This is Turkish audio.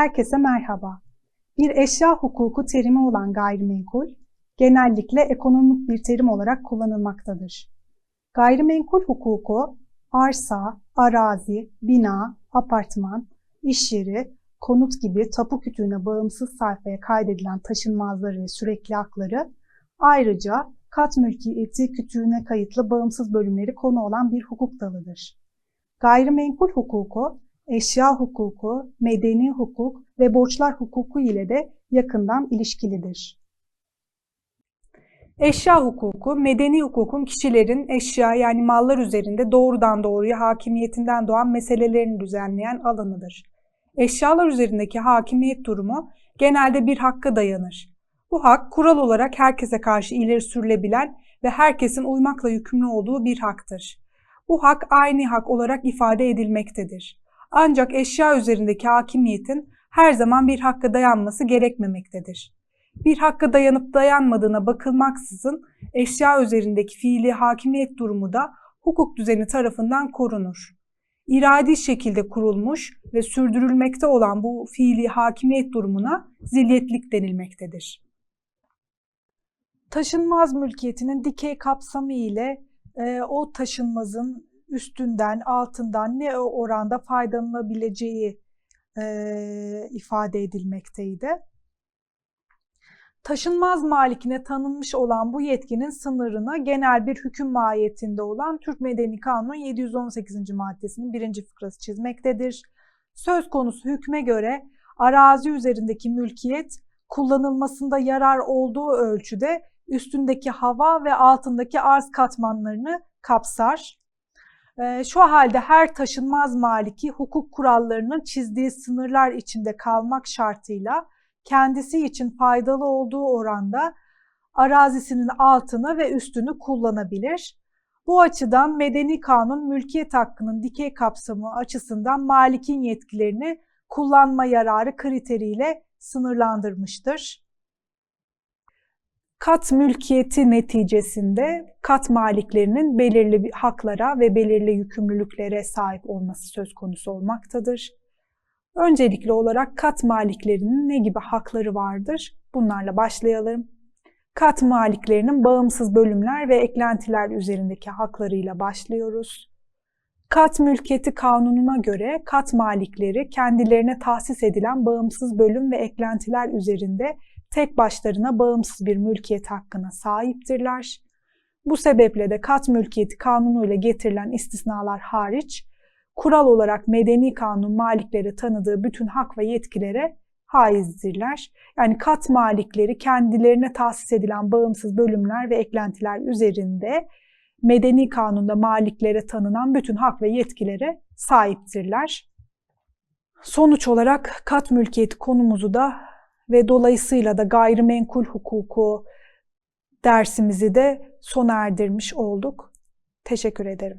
Herkese merhaba. Bir eşya hukuku terimi olan gayrimenkul, genellikle ekonomik bir terim olarak kullanılmaktadır. Gayrimenkul hukuku, arsa, arazi, bina, apartman, iş yeri, konut gibi tapu kütüğüne bağımsız sayfaya kaydedilen taşınmazları ve sürekli hakları, ayrıca kat mülkiyeti kütüğüne kayıtlı bağımsız bölümleri konu olan bir hukuk dalıdır. Gayrimenkul hukuku, eşya hukuku, medeni hukuk ve borçlar hukuku ile de yakından ilişkilidir. Eşya hukuku, medeni hukukun kişilerin eşya yani mallar üzerinde doğrudan doğruya hakimiyetinden doğan meselelerini düzenleyen alanıdır. Eşyalar üzerindeki hakimiyet durumu genelde bir hakka dayanır. Bu hak kural olarak herkese karşı ileri sürülebilen ve herkesin uymakla yükümlü olduğu bir haktır. Bu hak aynı hak olarak ifade edilmektedir. Ancak eşya üzerindeki hakimiyetin her zaman bir hakka dayanması gerekmemektedir. Bir hakka dayanıp dayanmadığına bakılmaksızın eşya üzerindeki fiili hakimiyet durumu da hukuk düzeni tarafından korunur. İradi şekilde kurulmuş ve sürdürülmekte olan bu fiili hakimiyet durumuna zilyetlik denilmektedir. Taşınmaz mülkiyetinin dikey kapsamı ile e, o taşınmazın üstünden, altından ne oranda faydalanılabileceği e, ifade edilmekteydi. Taşınmaz malikine tanınmış olan bu yetkinin sınırına genel bir hüküm mahiyetinde olan Türk Medeni Kanunu 718. maddesinin birinci fıkrası çizmektedir. Söz konusu hükme göre arazi üzerindeki mülkiyet kullanılmasında yarar olduğu ölçüde üstündeki hava ve altındaki arz katmanlarını kapsar. Şu halde her taşınmaz maliki hukuk kurallarının çizdiği sınırlar içinde kalmak şartıyla kendisi için faydalı olduğu oranda arazisinin altını ve üstünü kullanabilir. Bu açıdan medeni kanun mülkiyet hakkının dikey kapsamı açısından malikin yetkilerini kullanma yararı kriteriyle sınırlandırmıştır. Kat mülkiyeti neticesinde kat maliklerinin belirli haklara ve belirli yükümlülüklere sahip olması söz konusu olmaktadır. Öncelikli olarak kat maliklerinin ne gibi hakları vardır? Bunlarla başlayalım. Kat maliklerinin bağımsız bölümler ve eklentiler üzerindeki haklarıyla başlıyoruz. Kat mülkiyeti kanununa göre kat malikleri kendilerine tahsis edilen bağımsız bölüm ve eklentiler üzerinde tek başlarına bağımsız bir mülkiyet hakkına sahiptirler. Bu sebeple de kat mülkiyeti kanunuyla getirilen istisnalar hariç, kural olarak medeni kanun malikleri tanıdığı bütün hak ve yetkilere haizdirler. Yani kat malikleri kendilerine tahsis edilen bağımsız bölümler ve eklentiler üzerinde medeni kanunda maliklere tanınan bütün hak ve yetkilere sahiptirler. Sonuç olarak kat mülkiyeti konumuzu da ve dolayısıyla da gayrimenkul hukuku dersimizi de sona erdirmiş olduk. Teşekkür ederim.